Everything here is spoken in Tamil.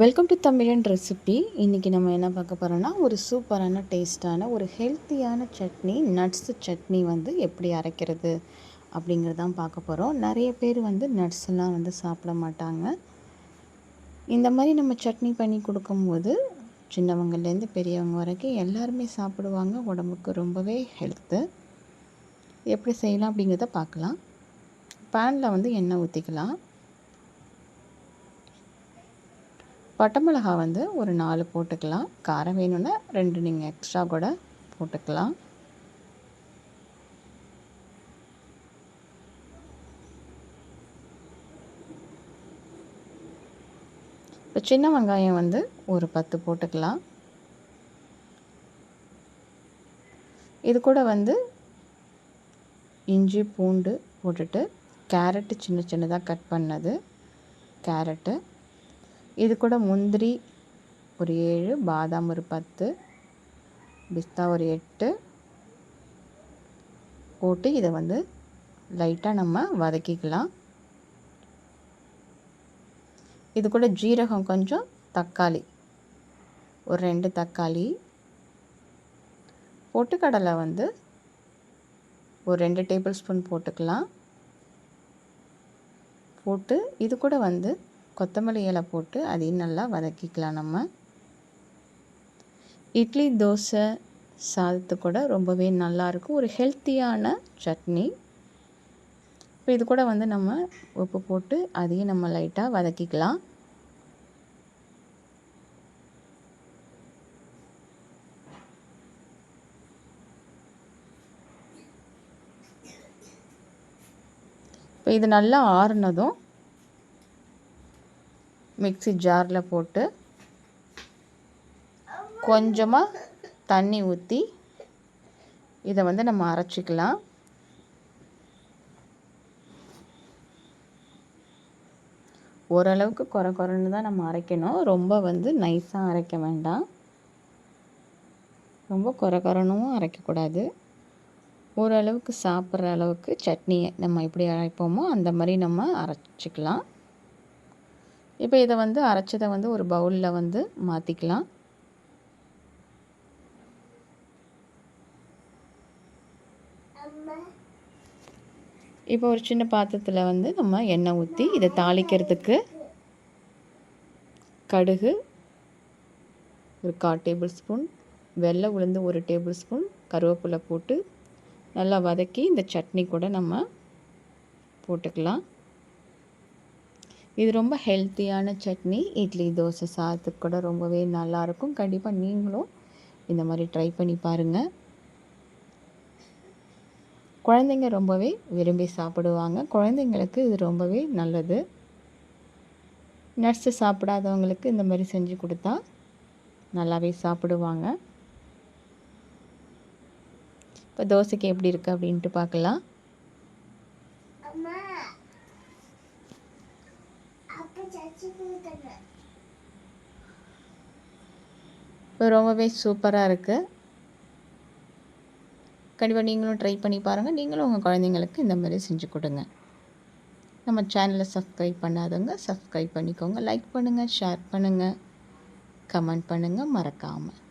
வெல்கம் டு தமிழன் ரெசிபி இன்றைக்கி நம்ம என்ன பார்க்க போகிறோன்னா ஒரு சூப்பரான டேஸ்ட்டான ஒரு ஹெல்த்தியான சட்னி நட்ஸு சட்னி வந்து எப்படி அரைக்கிறது அப்படிங்கிறதான் பார்க்க போகிறோம் நிறைய பேர் வந்து நட்ஸ்லாம் வந்து சாப்பிட மாட்டாங்க. இந்த மாதிரி நம்ம சட்னி பண்ணி கொடுக்கும்போது சின்னவங்கள்லேருந்து பெரியவங்க வரைக்கும் எல்லாருமே சாப்பிடுவாங்க. உடம்புக்கு ரொம்பவே ஹெல்த்து எப்படி செய்யலாம் அப்படிங்கிறத பார்க்கலாம். பேனில் வந்து எண்ணெய் ஊற்றிக்கலாம் பட்டை மிளகா வந்து ஒரு நாலு போட்டுக்கலாம். காரம் வேணும்னா ரெண்டு நீங்கள் எக்ஸ்ட்ரா கூட போட்டுக்கலாம். இப்போ சின்ன வெங்காயம் வந்து ஒரு பத்து போட்டுக்கலாம். இது கூட வந்து இஞ்சி பூண்டு போட்டுட்டு கேரட்டு சின்ன சின்னதாக கட் பண்ணது. கேரட்டு. இது கூட முந்திரி ஒரு ஏழு பாதாம் ஒரு பத்து பிஸ்தா ஒரு எட்டு. போட்டு இதை வந்து லைட்டாக நம்ம வதக்கிக்கலாம். இது கூட ஜீரகம் கொஞ்சம் தக்காளி ஒரு ரெண்டு தக்காளி. பொட்டுக்கடலை வந்து ஒரு ரெண்டு டேபிள் ஸ்பூன் போட்டுக்கலாம். போட்டு இது கூட வந்து கொத்தமல்லி இலை போட்டு அதையும் நல்லா வதக்கிக்கலாம் நம்ம. இட்லி தோசை சாதத்து கூட ரொம்பவே நல்லாயிருக்கும் ஒரு ஹெல்த்தியான சட்னி. இப்போ இது கூட வந்து நம்ம உப்பு போட்டு அதையும் நம்ம லைட்டாக வதக்கிக்கலாம். இப்போ இது நல்லா ஆறுனதும் மிக்சி ஜாரில் போட்டு கொஞ்சமாக தண்ணி ஊற்றி இதை வந்து நம்ம அரைச்சிக்கலாம். ஓரளவுக்கு குறை குறைன்னு தான் நம்ம அரைக்கணும். ரொம்ப வந்து நைஸாக அரைக்க வேண்டாம். ரொம்ப குறை குறனும் அரைக்கக்கூடாது ஓரளவுக்கு சாப்பிட்ற அளவுக்கு சட்னி நம்ம எப்படி அரைப்போமோ அந்த மாதிரி நம்ம அரைச்சிக்கலாம். இப்போ இதை வந்து அரைச்சதை வந்து ஒரு பவுலில் வந்து மாற்றிக்கலாம் இப்போ ஒரு சின்ன பாத்திரத்தில் வந்து நம்ம எண்ணெய் ஊற்றி இதை தாளிக்கிறதுக்கு கடுகு ஒரு கால் டேபிள் ஸ்பூன் வெள்ளை உளுந்து ஒரு டேபிள் ஸ்பூன் கருவேப்பிலை போட்டு நல்லா வதக்கி இந்த சட்னி கூட நம்ம போட்டுக்கலாம். இது ரொம்ப ஹெல்த்தியான சட்னி. இட்லி தோசை சாதத்துக்கு கூட ரொம்பவே நல்லாயிருக்கும் கண்டிப்பாக நீங்களும் இந்த மாதிரி ட்ரை பண்ணி பாருங்கள் குழந்தைங்க ரொம்பவே விரும்பி சாப்பிடுவாங்க. குழந்தைங்களுக்கு இது ரொம்பவே நல்லது. நட்ஸு சாப்பிடாதவங்களுக்கு இந்த மாதிரி செஞ்சு கொடுத்தா நல்லாவே சாப்பிடுவாங்க. இப்போ தோசைக்கு எப்படி இருக்குது அப்படின்ட்டு பார்க்கலாம் ரொம்பவே சூப்பராக இருக்குது கண்டிப்பாக நீங்களும் ட்ரை பண்ணி பாருங்கள் நீங்களும் உங்கள் குழந்தைங்களுக்கு இந்த மாதிரி செஞ்சு கொடுங்க. நம்ம சேனலை சப்ஸ்கிரைப் பண்ணாதவங்க சப்ஸ்கிரைப் பண்ணிக்கோங்க. லைக் பண்ணுங்கள் ஷேர் பண்ணுங்கள் கமெண்ட் பண்ணுங்கள் மறக்காமல்